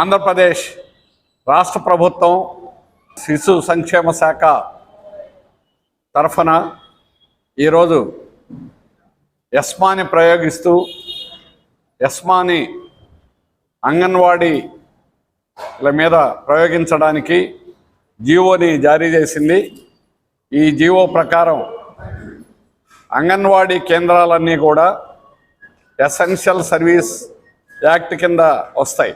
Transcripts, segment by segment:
ఆంధ్రప్రదేశ్ రాష్ట్ర ప్రభుత్వం శిశు సంక్షేమ శాఖ తరఫున ఈరోజు ఎస్మాని ప్రయోగిస్తూ ఎస్మాని అంగన్వాడీల మీద ప్రయోగించడానికి జీవోని జారీ చేసింది. ఈ జీవో ప్రకారం అంగన్వాడీ కేంద్రాలన్నీ కూడా ఎసెన్షియల్ సర్వీస్ యాక్ట్ కింద వస్తాయి.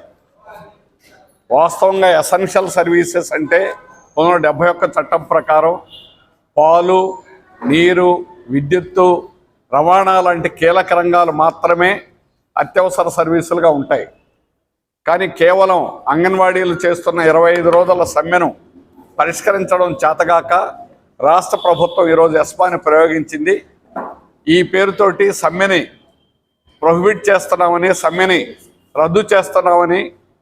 వాస్తవంగా ఎసెన్షియల్ సర్వీసెస్ అంటే పంతొమ్మిది డెబ్బై ఒక్క చట్టం ప్రకారం పాలు నీరు విద్యుత్తు రవాణా లాంటి కీలక రంగాలు మాత్రమే అత్యవసర సర్వీసులుగా ఉంటాయి. కానీ కేవలం అంగన్వాడీలు చేస్తున్న ఇరవై ఐదు రోజుల సమ్మెను పరిష్కరించడం చేతగాక రాష్ట్ర ప్రభుత్వం ఈరోజు ఎస్పాని ప్రయోగించింది. ఈ పేరుతోటి సమ్మెని ప్రొహిబిట్ చేస్తున్నామని సమ్మెని రద్దు చేస్తున్నామని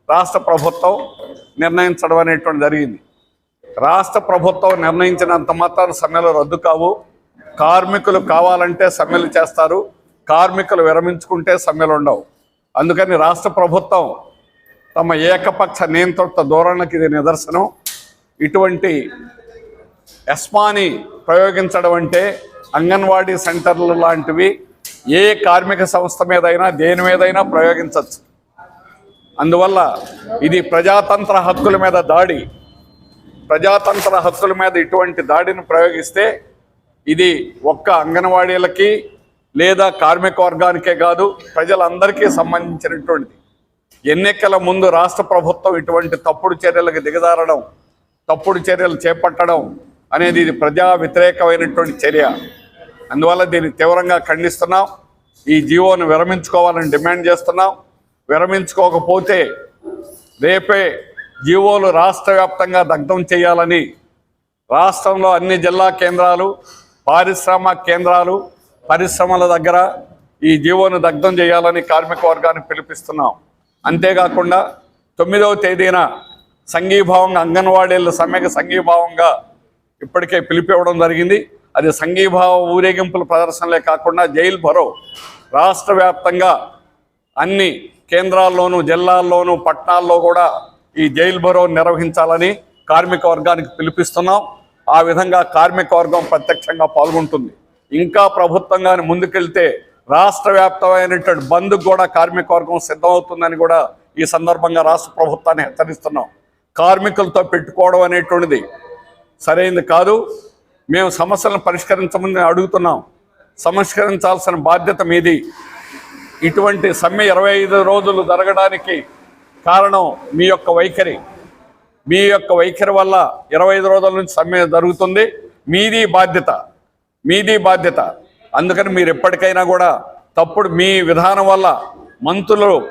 రాష్ట్ర ప్రభుత్వం నిర్ణయించడం అనేటువంటి జరిగింది. రాష్ట్ర ప్రభుత్వం నిర్ణయించినంత మాత్రాన సమ్మెలు రద్దు కావు. కార్మికులు కావాలంటే సమ్మెలు చేస్తారు. కార్మికులు విరమించుకుంటే సమ్మెలు ఉండవు. అందుకని రాష్ట్ర ప్రభుత్వం తమ ఏకపక్ష నియంత్రిత ధోరణికి ఇది నిదర్శనం. ఇటువంటి ఎస్మాని ప్రయోగించడం అంటే అంగన్వాడీ సెంటర్లు లాంటివి ఏ కార్మిక సంస్థ మీదైనా దేని మీదైనా ప్రయోగించవచ్చు. అందువల్ల ఇది ప్రజాతంత్ర హక్కుల మీద దాడి. ప్రజాతంత్ర హక్కుల మీద ఇటువంటి దాడిని ప్రయోగిస్తే ఇది ఒక్క అంగన్వాడీలకి లేదా కార్మిక వర్గానికే కాదు ప్రజలందరికీ సంబంధించినటువంటిది. ఎన్నికల ముందు రాష్ట్ర ప్రభుత్వం ఇటువంటి తప్పుడు చర్యలకు దిగజారడం తప్పుడు చర్యలు చేపట్టడం అనేది ఇది ప్రజా వ్యతిరేకమైనటువంటి చర్య. అందువల్ల దీన్ని తీవ్రంగా ఖండిస్తున్నాం. ఈ జీవోను విరమించుకోవాలని డిమాండ్ చేస్తున్నాం. విరమించుకోకపోతే రేపే జీవోలు రాష్ట్ర వ్యాప్తంగా దగ్ధం చేయాలని రాష్ట్రంలో అన్ని జిల్లా కేంద్రాలు పారిశ్రామిక కేంద్రాలు పరిశ్రమల దగ్గర ఈ జీవోను దగ్ధం చేయాలని కార్మిక వర్గాన్ని పిలిపిస్తున్నాం. అంతేకాకుండా తొమ్మిదవ తేదీన సంఘీభావంగా అంగన్వాడీల సమ్మెకు సంఘీభావంగా ఇప్పటికే పిలిపివ్వడం జరిగింది. అది సంఘీభావ ఊరేగింపుల ప్రదర్శనలే కాకుండా జైలు భరో రాష్ట్ర వ్యాప్తంగా అన్ని కేంద్రాల్లోనూ జిల్లాల్లోనూ పట్టణాల్లో కూడా ఈ జైలు భరో నిర్వహించాలని కార్మిక వర్గానికి పిలిపిస్తున్నాం. ఆ విధంగా కార్మిక వర్గం ప్రత్యక్షంగా పాల్గొంటుంది. ఇంకా ప్రభుత్వంగాని ముందుకెళ్తే రాష్ట్ర వ్యాప్తమైనటువంటి బంద్కు కూడా కార్మిక వర్గం సిద్ధమవుతుందని కూడా ఈ సందర్భంగా రాష్ట్ర ప్రభుత్వాన్ని హెచ్చరిస్తున్నాం. కార్మికులతో పెట్టుకోవడం అనేటువంటిది సరైనది కాదు. మేము సమస్యలను పరిష్కరించమని అడుగుతున్నాం. సంస్కరించాల్సిన బాధ్యత మీది. ఇటువంటి సమ్మె ఇరవై ఐదు రోజులు జరగడానికి కారణం మీ యొక్క వైఖరి. మీ యొక్క వైఖరి వల్ల ఇరవై ఐదు రోజుల నుంచి సమ్మె జరుగుతుంది. మీది బాధ్యత. మీది బాధ్యత. అందుకని మీరు ఎప్పటికైనా కూడా తప్పుడు మీ విధానం వల్ల మంత్రులు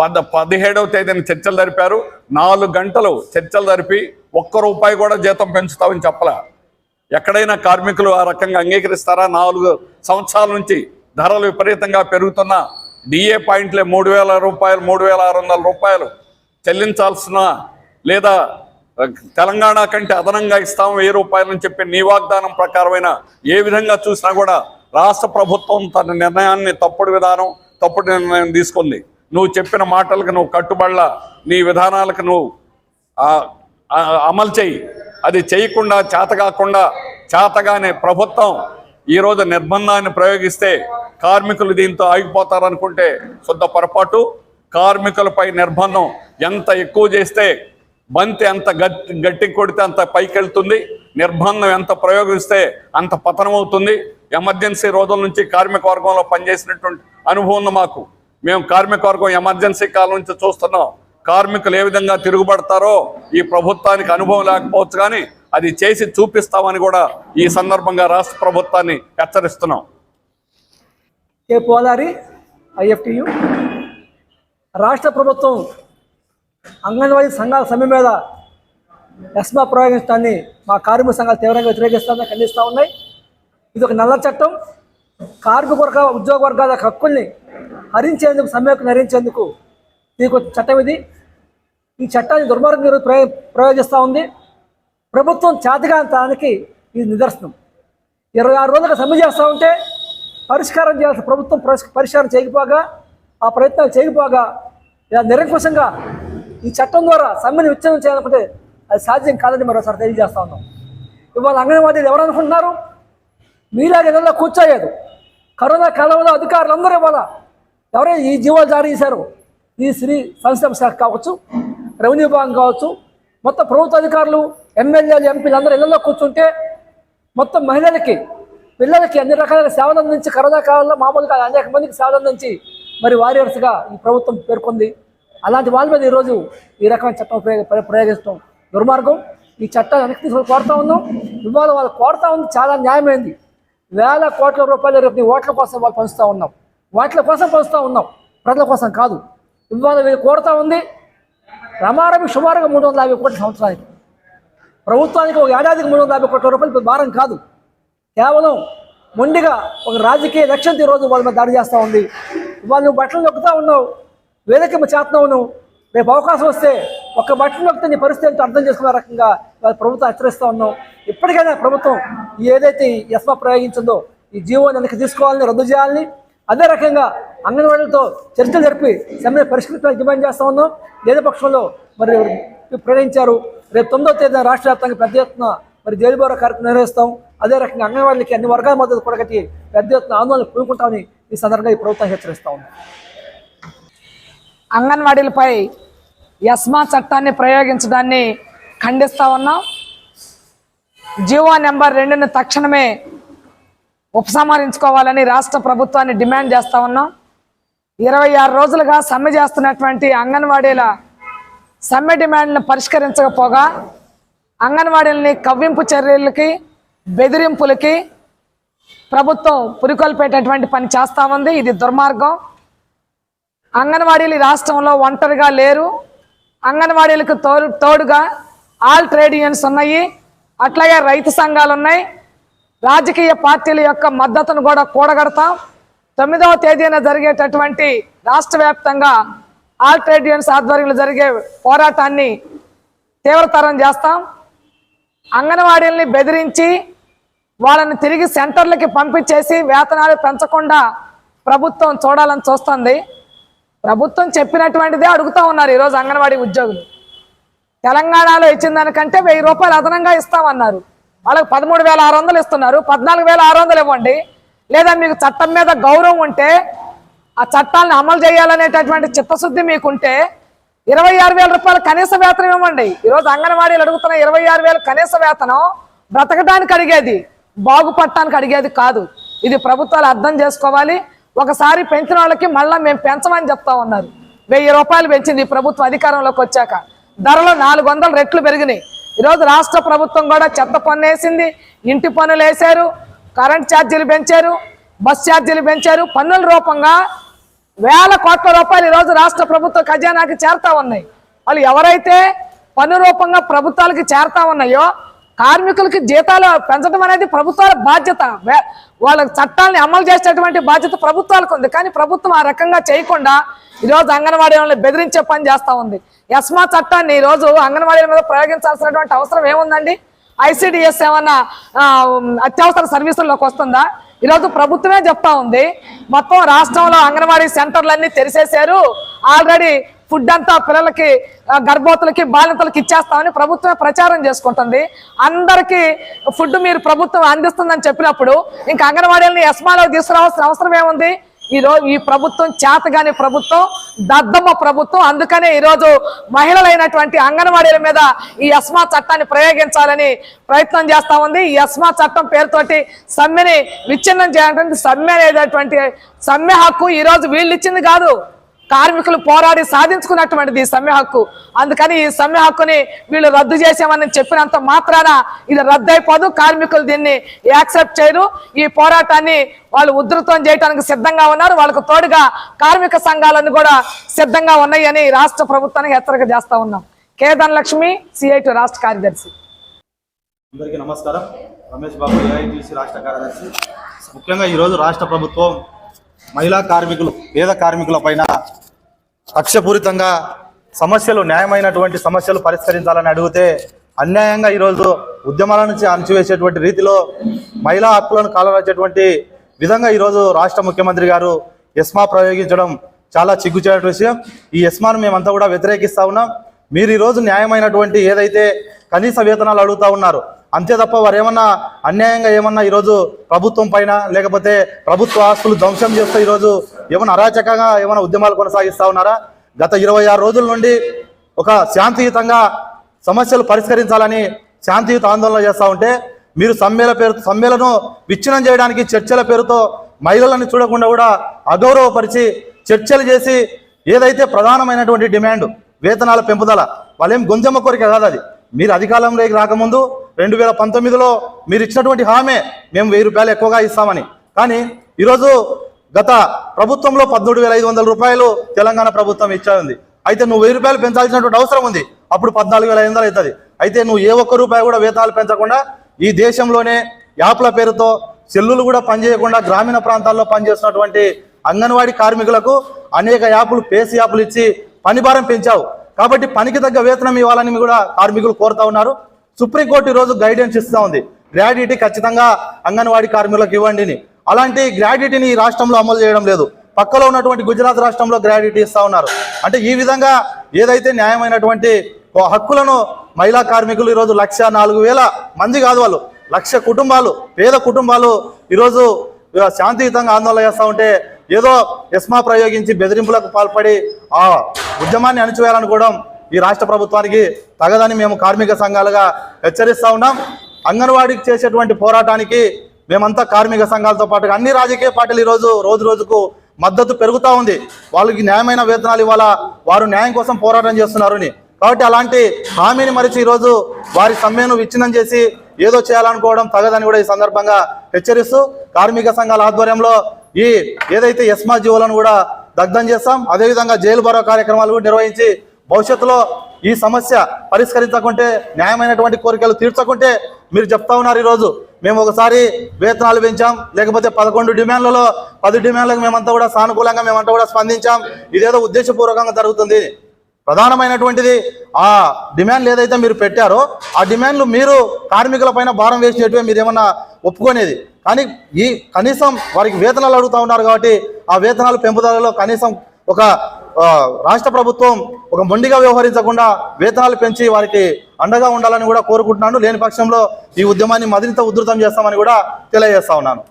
పద పదిహేడవ తేదీన చర్చలు జరిపారు. నాలుగు గంటలు చర్చలు జరిపి ఒక్క రూపాయి కూడా జీతం పెంచుతామని చెప్పలే. ఎక్కడైనా కార్మికులు ఆ రకంగా అంగీకరిస్తారా? నాలుగు సంవత్సరాల నుంచి ధరలు విపరీతంగా పెరుగుతున్న. డిఏ పాయింట్లే మూడు వేల రూపాయలు మూడు వేల ఆరు వందల రూపాయలు చెల్లించాల్సిన లేదా తెలంగాణ కంటే అదనంగా ఇస్తాం వెయ్యి రూపాయలని చెప్పి నీ వాగ్దానం ప్రకారమైన ఏ విధంగా చూసినా కూడా రాష్ట్ర ప్రభుత్వం తన నిర్ణయాన్ని తప్పుడు విధానం తప్పుడు నిర్ణయం తీసుకుంది. నువ్వు చెప్పిన మాటలకు నువ్వు కట్టుబడ్ల నీ విధానాలకు నువ్వు అమలు చేయి అది చేయకుండా చేత కాకుండా చేతగానే ప్రభుత్వం ఈరోజు నిర్బంధాన్ని ప్రయోగిస్తే కార్మికులు దీంతో ఆగిపోతారనుకుంటే శుద్ధ పొరపాటు. కార్మికులపై నిర్బంధం ఎంత ఎక్కువ చేస్తే బంతి ఎంత గట్టి గట్టి కొడితే అంత పైకి వెళ్తుంది నిర్బంధం ఎంత ప్రయోగిస్తే అంత పతనం అవుతుంది ఎమర్జెన్సీ రోజుల నుంచి కార్మిక వర్గంలో పనిచేసినటువంటి అనుభవం ఉంది మాకు. మేము కార్మిక వర్గం ఎమర్జెన్సీ కాలం నుంచి చూస్తున్నాం. కార్మికులు ఏ విధంగా తిరుగుబడతారో ఈ ప్రభుత్వానికి అనుభవం లేకపోవచ్చు కానీ అది చేసి చూపిస్తామని కూడా ఈ సందర్భంగా రాష్ట్ర ప్రభుత్వాన్ని హెచ్చరిస్తున్నాం. ఏ పోలారి? ఐఎఫ్టియు రాష్ట్ర ప్రభుత్వం అంగన్వాడీ సంఘాల సమ్మె మీద ఎస్మా ప్రయోగించడాన్ని మా కార్మిక సంఘాలు తీవ్రంగా వ్యతిరేకిస్తామని ఖండిస్తూ ఉన్నాయి. ఇది ఒక నల్ల చట్టం. కార్మిక వర్గ ఉద్యోగ వర్గాల హక్కుల్ని హరించేందుకు సమ్మెకు నరించేందుకు ఇది ఒక చట్టం ఇది. ఈ చట్టాన్ని దుర్మార్గం ప్రయో ప్రయోగిస్తూ ఉంది. ప్రభుత్వం చేతగాంతానికి ఇది నిదర్శనం. ఇరవై ఆరు రోజులకు సమ్మె చేస్తూ ఉంటే పరిష్కారం చేయాల్సిన ప్రభుత్వం పరిష్- పరిష్కారం చేయకపోగా ఆ ప్రయత్నాలు చేయకపోగా ఇలా నిరంకుశంగా ఈ చట్టం ద్వారా సమ్మెను విచ్ఛిన్నం చేయాలనుకుంటే అది సాధ్యం కాదని మరోసారి తెలియజేస్తా ఉన్నాం. ఇవాళ అంగన్వాడీలు ఎవరు అనుకుంటున్నారు? మీలాగే నెలలో కూర్చోలేదు. కరోనా కాలంలో అధికారులందరూ ఇవాళ ఎవరైనా ఈ జీవోలు జారీ చేశారు? ఈ శ్రీ సంక్షేమ శాఖ కావచ్చు రెవెన్యూ విభాగం కావచ్చు మొత్తం ప్రభుత్వ అధికారులు ఎమ్మెల్యేలు ఎంపీలు అందరూ ఇళ్ళలో కూర్చుంటే మొత్తం మహిళలకి పిల్లలకి అన్ని రకాల సేవలు అందించి కరోనా కాలంలో మామూలుగా అనేక మందికి సేవలు అందించి మరి వారియర్స్గా ఈ ప్రభుత్వం పేర్కొంది. అలాంటి వాళ్ళ మీద ఈరోజు ఈ రకమైన చట్టం ప్రయోగ ప్రయోగిస్తాం. దుర్మార్గం. ఈ చట్టాన్ని వెనక్కి తీసుకొని కోరుతా ఉన్నాం. ఇవాళ వాళ్ళు కోరుతా ఉంది చాలా న్యాయమైంది. వేల కోట్ల రూపాయలు రేపు ఓట్ల కోసం వాళ్ళు పంచుతూ ఉన్నాం. ఓట్ల కోసం పంచుతూ ఉన్నాం. ప్రజల కోసం కాదు. ఇవాళ వీళ్ళు కోరుతా ఉంది రమారమి సుమారుగా మూడు వందల యాభై కోట్ల సంవత్సరానికి. ప్రభుత్వానికి ఒక ఏడాదికి మూడు వందల యాభై కోట్ల రూపాయలు భారం కాదు. కేవలం మొండిగా ఒక రాజకీయ లక్ష్యంతో ఈరోజు వాళ్ళ మీద దాడి చేస్తూ ఉంది. వాళ్ళు నువ్వు బట్టలు నొక్కుతా ఉన్నావు వేదిక చేస్తున్నావు నువ్వు. రేపు అవకాశం వస్తే ఒక్క బట్టలు నొక్కితే నీ పరిస్థితి ఏంటో అర్థం చేసుకునే రకంగా వాళ్ళ ప్రభుత్వం హెచ్చరిస్తూ ఉన్నాం ఇప్పటికైనా ప్రభుత్వం ఏదైతే ఈ ఎస్మా ప్రయోగించిందో ఈ జీవోని వెనక్కి తీసుకోవాలని రద్దు చేయాలని అదే రకంగా అంగన్వాడీలతో చర్చలు జరిపి సమ్మె పరిష్కరించడానికి డిమాండ్ చేస్తూ ఉన్నాం. లేని పక్షంలో మరి ప్రకటించారు రేపు తొమ్మిదో తేదీన రాష్ట్ర వ్యాప్తంగా పెద్ద ఎత్తున మరి జైలుబోర కార్యక్రమం నిర్వహిస్తాం. అదే రకంగా అంగన్వాడీలకి అన్ని వర్గాల మద్దతు కూడగట్టి పెద్ద ఎత్తున ఆందోళన పూనుకుంటామని ఈ సందర్భంగా ఈ ప్రభుత్వం హెచ్చరిస్తా ఉంది. అంగన్వాడీలపై యస్మా చట్టాన్ని ప్రయోగించడాన్ని ఖండిస్తా ఉన్నాం. జీవో నెంబర్ రెండును తక్షణమే ఉపసంహరించుకోవాలని రాష్ట్ర ప్రభుత్వాన్ని డిమాండ్ చేస్తా ఉన్నాం. ఇరవై ఆరు రోజులుగా సమ్మె చేస్తున్నటువంటి అంగన్వాడీల సమ్మె డిమాండ్ను పరిష్కరించకపోగా అంగన్వాడీలని కవ్వింపు చర్యలకి బెదిరింపులకి ప్రభుత్వం పురికొల్పేటటువంటి పని చేస్తా ఉంది. ఇది దుర్మార్గం. అంగన్వాడీలు రాష్ట్రంలో ఒంటరిగా లేరు. అంగన్వాడీలకు తోడు తోడుగా ఆల్ ట్రేడ్ యూనియన్స్ ఉన్నాయి. అట్లాగే రైతు సంఘాలు ఉన్నాయి. రాజకీయ పార్టీల యొక్క మద్దతును కూడా కూడగడతాం. తొమ్మిదవ తేదీన జరిగేటటువంటి రాష్ట్ర వ్యాప్తంగా ఆల్ ట్రేడ్ యూనియన్స్ ఆధ్వర్యంలో జరిగే పోరాటాన్ని తీవ్రతరం చేస్తాం. అంగన్వాడీల్ని బెదిరించి వాళ్ళని తిరిగి సెంటర్లకి పంపించేసి వేతనాలు పెంచకుండా ప్రభుత్వం చూడాలని చూస్తుంది. ప్రభుత్వం చెప్పినటువంటిదే అడుగుతూ ఉన్నారు ఈరోజు అంగన్వాడీ ఉద్యోగులు. తెలంగాణలో ఇచ్చిన దానికంటే వెయ్యి రూపాయలు అదనంగా ఇస్తామన్నారు. వాళ్ళకి పదమూడు వేల ఆరు వందలు ఇస్తున్నారు. పద్నాలుగు వేల ఆరు వందలు ఇవ్వండి. లేదా మీకు చట్టం మీద గౌరవం ఉంటే ఆ చట్టాలను అమలు చేయాలనేటటువంటి చిత్తశుద్ధి మీకుంటే ఇరవై ఆరు వేల రూపాయలు కనీస వేతనం ఇవ్వండి. ఈరోజు అంగన్వాడీలు అడుగుతున్న ఇరవై ఆరు వేలు కనీస వేతనం. బ్రతకడానికి అడిగేది బాగుపడటానికి అడిగేది కాదు. ఇది ప్రభుత్వాలు అర్థం చేసుకోవాలి. ఒకసారి పెంచిన వాళ్ళకి మళ్ళీ మేము పెంచమని చెప్తా ఉన్నారు. వెయ్యి రూపాయలు పెంచింది ఈ ప్రభుత్వం అధికారంలోకి వచ్చాక. ధరలు నాలుగు వందల రెట్లు పెరిగినాయి. ఈరోజు రాష్ట్ర ప్రభుత్వం కూడా చెత్త పన్ను వేసింది ఇంటి పన్నులు వేశారు కరెంట్ ఛార్జీలు పెంచారు బస్ ఛార్జీలు పెంచారు. పన్నుల రూపంగా వేల కోట్ల రూపాయలు ఈరోజు రాష్ట్ర ప్రభుత్వ ఖజానాకి చేరుతా ఉన్నాయి. వాళ్ళు ఎవరైతే పన్ను రూపంగా ప్రభుత్వాలకి చేరుతా ఉన్నాయో కార్మికులకి జీతాలు పెంచడం అనేది ప్రభుత్వాల బాధ్యత. వాళ్ళ చట్టాలని అమలు చేసేటువంటి బాధ్యత ప్రభుత్వాలకు ఉంది. కానీ ప్రభుత్వం ఆ రకంగా చేయకుండా ఈరోజు అంగన్వాడీ వాళ్ళని బెదిరించే పని చేస్తూ ఉంది. ఎస్మా చట్టాన్ని ఈరోజు అంగన్వాడీల మీద ప్రయోగించాల్సినటువంటి అవసరం ఏముందండి? ఐసిడిఎస్ ఏమన్నా అత్యవసర సర్వీసుల్లోకి వస్తుందా? ఈరోజు ప్రభుత్వమే చెప్తా ఉంది. మొత్తం రాష్ట్రంలో అంగన్వాడీ సెంటర్లన్నీ తెరిసేశారు. ఆల్రెడీ ఫుడ్ అంతా పిల్లలకి గర్భవతులకి బాలింతలకి ఇచ్చేస్తామని ప్రభుత్వమే ప్రచారం చేసుకుంటుంది. అందరికీ ఫుడ్ మీరు ప్రభుత్వం అందిస్తుందని చెప్పినప్పుడు ఇంకా అంగన్వాడీలని ఎస్మాలో తీసుకురావాల్సిన అవసరం ఏముంది? ఈరోజు ఈ ప్రభుత్వం చేతగాని ప్రభుత్వం దద్దమ్మ ప్రభుత్వం. అందుకనే ఈరోజు మహిళలైనటువంటి అంగన్వాడీల మీద ఈ అస్మా చట్టాన్ని ప్రయోగించాలని ప్రయత్నం చేస్తా ఉంది. ఈ అస్మా చట్టం పేరుతోటి సమ్మెని విచ్ఛిన్నం చేయాలంటే సమ్మె అనేటటువంటి సమ్మె హక్కు ఈరోజు వీళ్ళు ఇచ్చింది కాదు. కార్మికులు పోరాడి సాధించుకున్నటువంటిది సమ్మె హక్కు. అందుకని ఈ సమ్మె హక్కుని వీళ్ళు రద్దు చేసామని చెప్పినంత మాత్రాన ఇది రద్దు అయిపోదు కార్మికులు దీన్ని యాక్సెప్ట్ చేయరు. ఈ పోరాటాన్ని వాళ్ళు ఉధృతం చేయడానికి సిద్ధంగా ఉన్నారు. వాళ్ళకు తోడుగా కార్మిక సంఘాలను కూడా సిద్ధంగా ఉన్నాయని రాష్ట్ర ప్రభుత్వానికి హెచ్చరిక చేస్తా ఉన్నాం. కే ధనలక్ష్మి సిఐటి రాష్ట్ర కార్యదర్శి. అందరికీ నమస్కారం. రమేష్ బాబు ఏఐటీసీ రాష్ట్ర కార్యదర్శి. ముఖ్యంగా ఈరోజు రాష్ట్ర ప్రభుత్వం మహిళా కార్మికులు పేద కార్మికుల పైన కక్షపూరితంగా సమస్యలు న్యాయమైనటువంటి సమస్యలు పరిష్కరించాలని అడిగితే అన్యాయంగా ఈరోజు ఉద్యమాల నుంచి అణచివేసేటువంటి రీతిలో మహిళా హక్కులను కాలరాచేటువంటి విధంగా ఈరోజు రాష్ట్ర ముఖ్యమంత్రి గారు ఎస్మా ప్రయోగించడం చాలా చిగ్గుచేట విషయం. ఈ ఎస్మాను మేమంతా కూడా వ్యతిరేకిస్తా ఉన్నాం. మీరు ఈరోజు న్యాయమైనటువంటి ఏదైతే కనీస వేతనాలు అడుగుతా ఉన్నారు అంతే తప్ప వారు ఏమన్నా అన్యాయంగా ఏమన్నా ఈరోజు ప్రభుత్వం పైన లేకపోతే ప్రభుత్వ ఆస్తులు ధ్వంసం చేస్తూ ఈరోజు ఏమన్నా అరాచకంగా ఏమైనా ఉద్యమాలు కొనసాగిస్తూ ఉన్నారా? గత ఇరవై ఆరు రోజుల నుండి ఒక శాంతియుతంగా సమస్యలు పరిష్కరించాలని శాంతియుత ఆందోళన చేస్తూ ఉంటే మీరు సమ్మెల పేరు సమ్మెలను విచ్ఛిన్నం చేయడానికి చర్చల పేరుతో మహిళలను చూడకుండా కూడా అగౌరవపరిచి చర్చలు చేసి ఏదైతే ప్రధానమైనటువంటి డిమాండ్ వేతనాల పెంపుదల వాళ్ళేం గొంజమ్మ కోరిక కాదు అది. మీరు అధికారంలోకి రాకముందు రెండు వేల పంతొమ్మిదిలో మీరు ఇచ్చినటువంటి హామీ మేము వెయ్యి రూపాయలు ఎక్కువగా ఇస్తామని. కానీ ఈరోజు గత ప్రభుత్వంలో పద్మూడు వేల ఐదు వందల రూపాయలు తెలంగాణ ప్రభుత్వం ఇచ్చింది అయితే నువ్వు వెయ్యి రూపాయలు పెంచాల్సినటువంటి అవసరం ఉంది. అప్పుడు పద్నాలుగు వేల ఐదు వందలు అవుతుంది. అయితే నువ్వు ఏ ఒక్క రూపాయి కూడా వేతనాలు పెంచకుండా ఈ దేశంలోనే యాప్ల పేరుతో సెల్లులు కూడా పనిచేయకుండా గ్రామీణ ప్రాంతాల్లో పనిచేస్తున్నటువంటి అంగన్వాడీ కార్మికులకు అనేక యాప్లు పేసి యాప్లు ఇచ్చి పని భారం పెంచావు. కాబట్టి పనికి తగ్గ వేతనం ఇవ్వాలని కూడా కార్మికులు కోరుతా ఉన్నారు. సుప్రీంకోర్టు ఈరోజు గైడెన్స్ ఇస్తూ ఉంది. గ్రాడ్యుటీ ఖచ్చితంగా అంగన్వాడీ కార్మికులకు ఇవ్వండిని అలాంటి గ్రాడ్యుటీని ఈ రాష్ట్రంలో అమలు చేయడం లేదు. పక్కలో ఉన్నటువంటి గుజరాత్ రాష్ట్రంలో గ్రాడ్యుటీ ఇస్తూ ఉన్నారు. అంటే ఈ విధంగా ఏదైతే న్యాయమైనటువంటి ఓ హక్కులను మహిళా కార్మికులు ఈరోజు లక్ష నాలుగు వేల మంది కాదు వాళ్ళు లక్ష కుటుంబాలు పేద కుటుంబాలు ఈరోజు శాంతియుతంగా ఆందోళన చేస్తూ ఉంటే ఏదో ఎస్మా ప్రయోగించి బెదిరింపులకు పాల్పడి ఆ ఉద్యమాన్ని అణిచివేయాలనుకోవడం ఈ రాష్ట్ర ప్రభుత్వానికి తగదని మేము కార్మిక సంఘాలుగా హెచ్చరిస్తూ ఉన్నాం. అంగన్వాడీకి చేసేటువంటి పోరాటానికి మేమంతా కార్మిక సంఘాలతో పాటుగా అన్ని రాజకీయ పార్టీలు ఈరోజు రోజు రోజుకు మద్దతు పెరుగుతూ ఉంది. వాళ్ళకి న్యాయమైన వేతనాలు ఇవ్వాలా? వారు న్యాయం కోసం పోరాటం చేస్తున్నారు కాబట్టి అలాంటి హామీని మరిచి ఈరోజు వారి సమ్మెను విచ్ఛిన్నం చేసి ఏదో చేయాలనుకోవడం తగదని కూడా ఈ సందర్భంగా హెచ్చరిస్తూ కార్మిక సంఘాల ఆధ్వర్యంలో ఈ ఏదైతే ఎస్మా జీవులను కూడా దగ్ధం చేస్తాం. అదేవిధంగా జైలు బరో కార్యక్రమాలు కూడా నిర్వహించి భవిష్యత్తులో ఈ సమస్య పరిష్కరించకుంటే న్యాయమైనటువంటి కోరికలు తీర్చకుంటే మీరు చెప్తా ఉన్నారు ఈరోజు. మేము ఒకసారి వేతనాలు పెంచాం లేకపోతే పదకొండు డిమాండ్లలో పది డిమాండ్లకు మేమంతా కూడా సానుకూలంగా మేమంతా కూడా స్పందించాం. ఇదేదో ఉద్దేశపూర్వకంగా జరుగుతుంది. ప్రధానమైనటువంటిది ఆ డిమాండ్లు ఏదైతే మీరు పెట్టారో ఆ డిమాండ్లు మీరు కార్మికుల పైన భారం వేసినట్టువే మీరు ఏమన్నా ఒప్పుకునేది. కానీ ఈ కనీసం వారికి వేతనాలు అడుగుతా ఉన్నారు కాబట్టి ఆ వేతనాలు పెంపుదలలో కనీసం ఒక రాష్ట్ర ప్రభుత్వం ఒక మొండిగా వ్యవహరించకుండా వేతనాలు పెంచి వారికి అండగా ఉండాలని కూడా కోరుకుంటున్నాను. లేని పక్షంలో ఈ ఉద్యమాన్ని మరింత ఉధృతం చేస్తామని కూడా తెలియజేస్తా ఉన్నాను.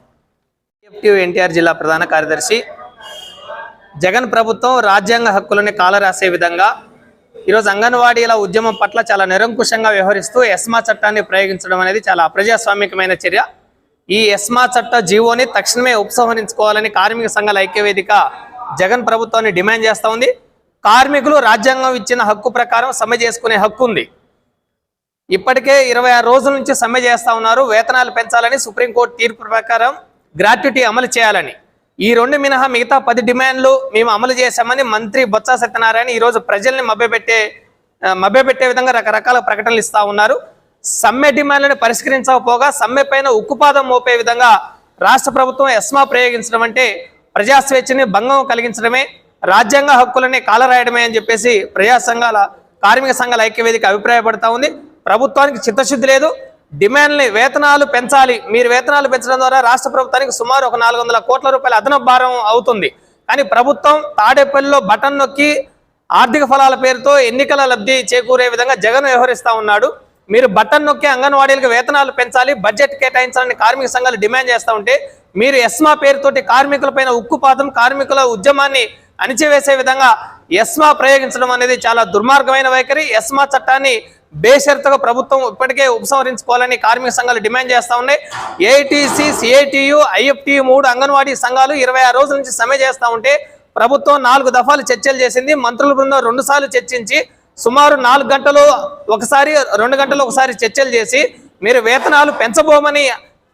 ఎన్టీఆర్ జిల్లా ప్రధాన కార్యదర్శి జగన్ ప్రభుత్వం రాజ్యాంగ హక్కులని కాలరాసే విధంగా ఈరోజు అంగన్వాడీల ఉద్యమం పట్ల చాలా నిరంకుశంగా వ్యవహరిస్తూ ఎస్మా చట్టాన్ని ప్రయోగించడం అనేది చాలా అప్రజాస్వామికమైన చర్య. ఈ ఎస్మా చట్ట జీవోని తక్షణమే ఉపసంహరించుకోవాలని కార్మిక సంఘాల ఐక్యవేదిక జగన్ ప్రభుత్వాన్ని డిమాండ్ చేస్తూ ఉంది. కార్మికులు రాజ్యాంగం ఇచ్చిన హక్కు ప్రకారం సమ్మె చేసుకునే హక్కు ఉంది. ఇప్పటికే ఇరవై ఆరు రోజుల నుంచి సమ్మె చేస్తా ఉన్నారు. వేతనాలు పెంచాలని సుప్రీంకోర్టు తీర్పు ప్రకారం గ్రాట్యుటీ అమలు చేయాలని. ఈ రెండు మినహా మిగతా పది డిమాండ్లు మేము అమలు చేశామని మంత్రి బొత్స సత్యనారాయణ ఈరోజు ప్రజల్ని మభ్యపెట్టే మభ్యపెట్టే విధంగా రకరకాల ప్రకటనలు ఇస్తా ఉన్నారు. సమ్మె డిమాండ్లను పరిష్కరించకపోగా సమ్మె పైన ఉక్కుపాదం మోపే విధంగా రాష్ట్ర ప్రభుత్వం ఎస్మా ప్రయోగించడం అంటే ప్రజా స్వేచ్ఛని భంగం కలిగించడమే రాజ్యాంగ హక్కులని కాలరాయడమే అని చెప్పేసి ప్రజా సంఘాల కార్మిక సంఘాల ఐక్యవేదిక అభిప్రాయపడతా ఉంది. ప్రభుత్వానికి చిత్తశుద్ధి లేదు. డిమాండ్ని వేతనాలు పెంచాలి. మీరు వేతనాలు పెంచడం ద్వారా రాష్ట్ర ప్రభుత్వానికి సుమారు ఒక నాలుగు వందల కోట్ల రూపాయల అదనపు భారం అవుతుంది. కానీ ప్రభుత్వం తాడేపల్లిలో బటన్ నొక్కి ఆర్థిక ఫలాల పేరుతో ఎన్నికల లబ్ధి చేకూరే విధంగా జగన్ వ్యవహరిస్తా ఉన్నాడు. మీరు బటన్ నొక్కి అంగన్వాడీలకు వేతనాలు పెంచాలి బడ్జెట్ కేటాయించాలని కార్మిక సంఘాలు డిమాండ్ చేస్తూ ఉంటే మీరు ఎస్మా పేరుతోటి కార్మికులపైన ఉక్కుపాతం కార్మికుల ఉద్యమాన్ని అణిచివేసే విధంగా ఎస్మా ప్రయోగించడం అనేది చాలా దుర్మార్గమైన వైఖరి. ఎస్మా చట్టాన్ని బేషరతుగా ప్రభుత్వం ఇప్పటికే ఉపసంహరించుకోవాలని కార్మిక సంఘాలు డిమాండ్ చేస్తూ ఉన్నాయి. ఏటీసీ సిఐటియు ఐఎఫ్టియు మూడు అంగన్వాడీ సంఘాలు ఇరవై రోజుల నుంచి సమ్మె చేస్తా ఉంటే ప్రభుత్వం నాలుగు దఫాలు చర్చలు చేసింది. మంత్రుల బృందం రెండు సార్లు చర్చించి సుమారు నాలుగు గంటలు ఒకసారి రెండు గంటలు ఒకసారి చర్చలు చేసి మీరు వేతనాలు పెంచబోమని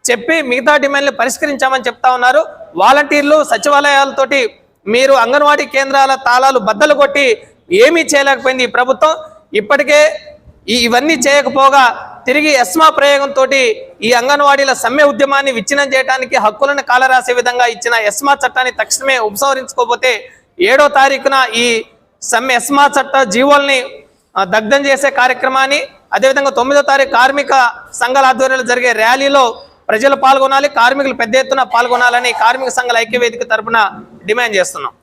చెప్పి మిగతా డిమాండ్లు పరిష్కరించామని చెప్తా ఉన్నారు. వాలంటీర్లు సచివాలయాలతోటి మీరు అంగన్వాడీ కేంద్రాల తాళాలు బద్దలు కొట్టి ఏమీ చేయలేకపోయింది ఈ ప్రభుత్వం. ఇప్పటికే ఇవన్నీ చేయకపోగా తిరిగి ఎస్మా ప్రయోగంతో ఈ అంగన్వాడీల సమ్మె ఉద్యమాన్ని విచ్ఛిన్నం చేయడానికి హక్కులను కాలరాసే విధంగా ఇచ్చిన ఎస్మా చట్టాన్ని తక్షణమే ఉపసంహరించుకోకపోతే ఏడో తారీఖున ఈ సమ్మె ఎస్మా చట్ట జీవోల్ని దగ్ధం చేసే కార్యక్రమాన్ని అదేవిధంగా తొమ్మిదో తారీఖు కార్మిక సంఘాల ఆధ్వర్యంలో జరిగే ర్యాలీలో ప్రజలు పాల్గొనాలి కార్మికులు పెద్ద ఎత్తున పాల్గొనాలని కార్మిక సంఘాల ఐక్యవేదిక తరపున డిమాండ్ చేస్తున్నాం.